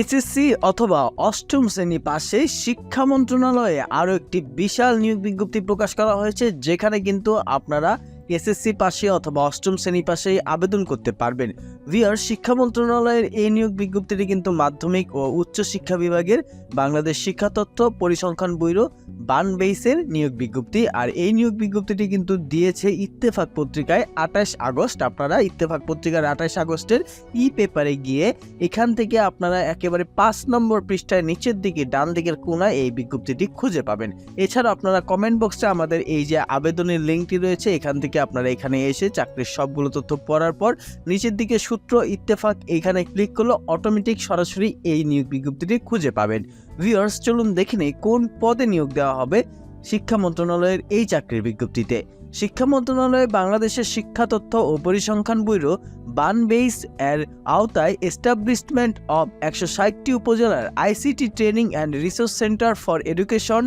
SSC অথবা অষ্টম শ্রেণি পাশে শিক্ষা মন্ত্রণালয়ে আরও একটি বিশাল নিয়োগ বিজ্ঞপ্তি প্রকাশ করা হয়েছে, যেখানে কিন্তু আপনারা এসএসসি পাশে অথবা অষ্টম শ্রেণি পাশে আবেদন করতে পারবেন। ভিআর শিক্ষা মন্ত্রণালয়ের এই নিয়োগ বিজ্ঞপ্তিটি কিন্তু মাধ্যমিক ও উচ্চ শিক্ষা বিভাগের বাংলাদেশ শিক্ষা তথ্য পরিসংখ্যান ব্যুরো বান বেইসের নিয়োগ বিজ্ঞপ্তি। আর এই নিয়োগ বিজ্ঞপ্তিটি কিন্তু দিয়েছে ইত্তেফাক পত্রিকায় আঠাশ আগস্ট। আপনারা ইত্তেফাক পত্রিকার আঠাশ আগস্টের ই পেপারে গিয়ে এখান থেকে আপনারা একেবারে পাঁচ নম্বর পৃষ্ঠায় নিচের দিকে, ডান দিকের কোনায় এই বিজ্ঞপ্তিটি খুঁজে পাবেন। এছাড়া আপনারা কমেন্ট বক্সে আমাদের এই যে আবেদনের লিঙ্কটি রয়েছে, এখান থেকে আপনারা এখানে এসে চাকরির সবগুলো তথ্য পড়ার পর নিচের দিকে সূত্র ইত্তেফাক এইখানে ক্লিক করলে অটোমেটিক সরাসরি এই নিয়োগ বিজ্ঞপ্তিটি খুঁজে পাবেন। ভিউয়ার্স, চলুন দেখে নেই কোন পদে নিয়োগ দেওয়া হবে শিক্ষা মন্ত্রণালয়ের এই চাকরির বিজ্ঞপ্তিতে। শিক্ষা মন্ত্রণালয় বাংলাদেশের শিক্ষা তথ্য ও পরিসংখ্যান ব্যুরো বান বেইস এর আওতায় এস্টাবলিশমেন্ট অব একশো ষাটটি উপজেলার ICT training and resource centre for education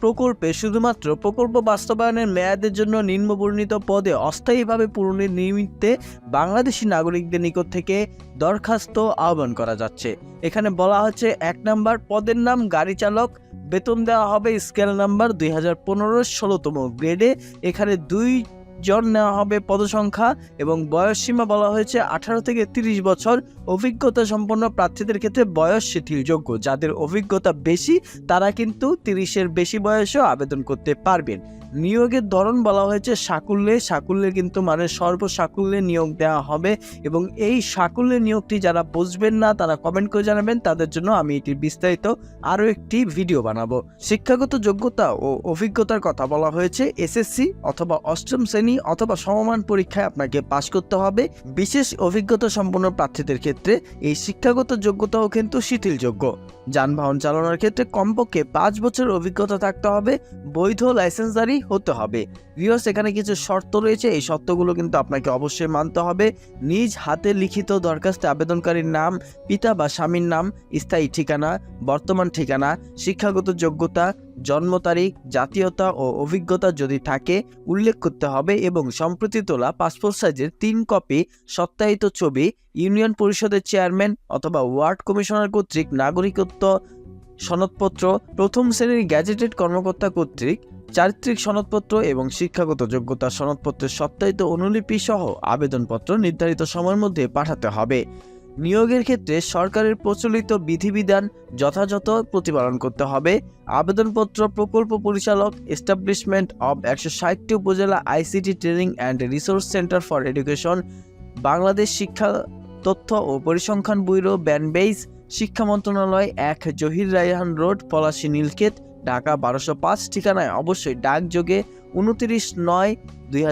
প্রকল্পে শুধুমাত্র প্রকল্প বাস্তবায়নের মেয়াদের জন্য নিম্নবর্ণিত পদে অস্থায়ীভাবে পূরণের নিমিত্তে বাংলাদেশি নাগরিকদের নিকট থেকে দরখাস্ত আহ্বান করা যাচ্ছে। এখানে বলা হচ্ছে, এক নাম্বার পদের নাম গাড়ি চালক, বেতন দেওয়া হবে স্কেল নাম্বার দুই হাজার পনেরো ষোলোতম গ্রেডে। এখানে দুই জন নেওয়া হবে পদসংখ্যা এবং বয়স সীমা বলা হয়েছে আঠারো থেকে তিরিশ বছর। অভিজ্ঞতা সম্পন্ন প্রার্থীদের ক্ষেত্রে বয়স শিথিলযোগ্য যাদের অভিজ্ঞতা বেশি, তারা কিন্তু তিরিশের বেশি বয়সেও আবেদন করতে পারবেন। নিয়োগের ধরন বলা হয়েছে সাকুল্যে। সাকুল্যে কিন্তু মানে সর্বসাকুল্যে নিয়োগ দেওয়া হবে এবং এই সাকুল্যে নিয়োগটি যারা বুঝবেন না, তারা কমেন্ট করে জানাবেন। তাদের জন্য আমি এটির বিস্তারিত আরও একটি ভিডিও বানাবো। শিক্ষাগত যোগ্যতা ও অভিজ্ঞতার কথা বলা হয়েছে এসএসসি অথবা অষ্টম শ্রেণি অথবা সমমান পরীক্ষায় আপনাকে পাশ করতে হবে। বিশেষ অভিজ্ঞতা সম্পন্ন প্রার্থীদের ক্ষেত্রে এই শিক্ষাগত যোগ্যতাও কিন্তু শিথিলযোগ্য। যানবাহন চালানোর ক্ষেত্রে কমপক্ষে পাঁচ বছরের অভিজ্ঞতা থাকতে হবে, বৈধ লাইসেন্সদারি হতে হবে। ভিউয়ার্স এখানে কিছু শর্ত রয়েছে, এই শর্তগুলো কিন্তু আপনাকে অবশ্যই মানতে হবে। নিজ হাতে লিখিত দরখাস্তে আবেদনকারীর নাম, পিতা বা স্বামীর নাম, স্থায়ী ঠিকানা, বর্তমান ঠিকানা, শিক্ষাগত যোগ্যতা জন্ম তারিখ, জাতীয়তা ও অভিজ্ঞতা যদি থাকে, উল্লেখ করতে হবে এবং সম্প্রতি তোলা পাসপোর্ট সাইজের তিন কপি সত্যায়িত ছবি, ইউনিয়ন পরিষদের চেয়ারম্যান অথবা ওয়ার্ড কমিশনার কর্তৃক নাগরিকত্ব সনদপত্র, প্রথম শ্রেণির গ্যাজেটেড কর্মকর্তা কর্তৃক চারিত্রিক সনদপত্র এবং শিক্ষাগত যোগ্যতা সনদপত্রের সত্যায়িত অনুলিপি সহ আবেদনপত্র নির্ধারিত সময়ের মধ্যে পাঠাতে হবে। নিয়োগের ক্ষেত্রে সরকারের প্রচলিত বিধিবিধান যথাযথ প্রতিপালন করতে হবে। আবেদনপত্র প্রকল্প পরিচালক এস্টাবলিশমেন্ট অব একশো ষাটটি upazila ICT training and resource centre for education, Bangladesh শিক্ষা তথ্য ও পরিসংখ্যান ব্যুরো ব্যানবেইস শিক্ষা মন্ত্রণালয়, এক জহির রায়হান রোড, পলাশী, নীলক্ষেত। ঢাকা বারোশো পাঁচ, ঠিকানায় অবশ্যই ডাকযোগে উনত্রিশ নয় দুই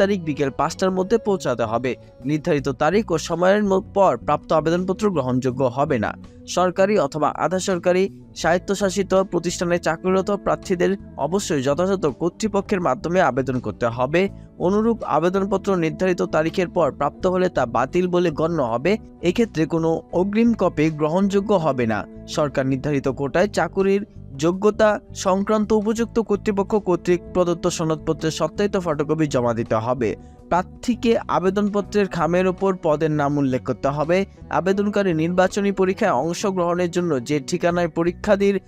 তারিখ বিকেল পাঁচটার মধ্যে পৌঁছাতে হবে। নির্ধারিত তারিখ ও সময়ের পর প্রাপ্ত আবেদনপত্র গ্রহণযোগ্য হবে না। সরকারি অথবা আধা সরকারি স্বায়ত্তশাসিত প্রতিষ্ঠানে চাকরিরত প্রার্থীদের অবশ্যই যথাযথ কর্তৃপক্ষের মাধ্যমে আবেদন করতে হবে। অনুরূপ আবেদনপত্র নির্ধারিত তারিখের পর প্রাপ্ত হলে তা বাতিল বলে গণ্য হবে। এক্ষেত্রে কোনো অগ্রিম কপি গ্রহণযোগ্য হবে না। সরকার নির্ধারিত কোটায় চাকুরির যোগ্যতা সংক্রান্ত উপযুক্ত কর্তৃপক্ষ কর্তৃক প্রদত্ত সনদপত্রের সত্যায়িত ফটোকপি জমা দিতে হবে। প্রার্থীকে আবেদনপত্রের খামের ওপর পদের নাম উল্লেখ করতে হবে। আবেদনকারী নির্বাচনী পরীক্ষায় অংশগ্রহণের জন্য যে ঠিকানায় পরীক্ষাদির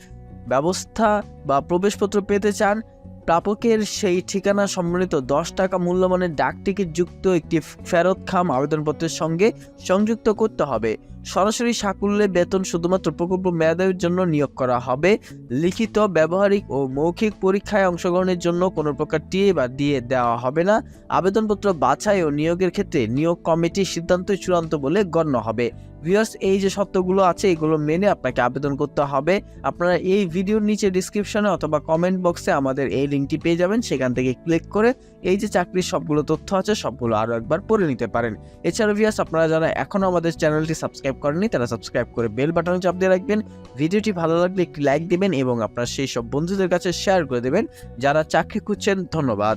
ব্যবস্থা বা প্রবেশপত্র পেতে চান প্রাপকের সেই ঠিকানা সম্বলিত দশ টাকা মূল্যমানের ডাক টিকিট যুক্ত একটি ফেরত খাম আবেদনপত্রের সঙ্গে সংযুক্ত করতে হবে। সরাসরি সাকুল্যে বেতন শুধুমাত্র প্রকল্প মেয়াদের জন্য নিয়োগ করা হবে। লিখিত, ব্যবহারিক ও মৌখিক পরীক্ষায় অংশগ্রহণের জন্য কোনো প্রকার টিএ বা দিয়ে দেওয়া হবে না। আবেদনপত্র বাছাই ও নিয়োগের ক্ষেত্রে নিয়োগ কমিটির সিদ্ধান্তই চূড়ান্ত বলে গণ্য হবে। ভিউয়ার্স এই যে শর্তগুলো আছে, এগুলো মেনে আপনাকে আবেদন করতে হবে। আপনারা এই ভিডিওর নিচে ডিসক্রিপশনে অথবা কমেন্ট বক্সে আমাদের এই লিঙ্কটি পেয়ে যাবেন। সেখান থেকে ক্লিক করে এই যে চাকরির সবগুলো তথ্য আছে, সবগুলো আরও একবার পড়ে নিতে পারেন। এছাড়া ভিউয়ার্স আপনারা যারা এখনও আমাদের চ্যানেলটি সাবস্ক্রাইব করেননি, তারা সাবস্ক্রাইব করে বেল বাটনে চাপ দিয়ে রাখবেন। ভিডিওটি ভালো লাগলে একটি লাইক দেবেন এবং আপনার সেই সব বন্ধুদের কাছে শেয়ার করে দেবেন। যারা চাকরি খুঁজছেন, ধন্যবাদ।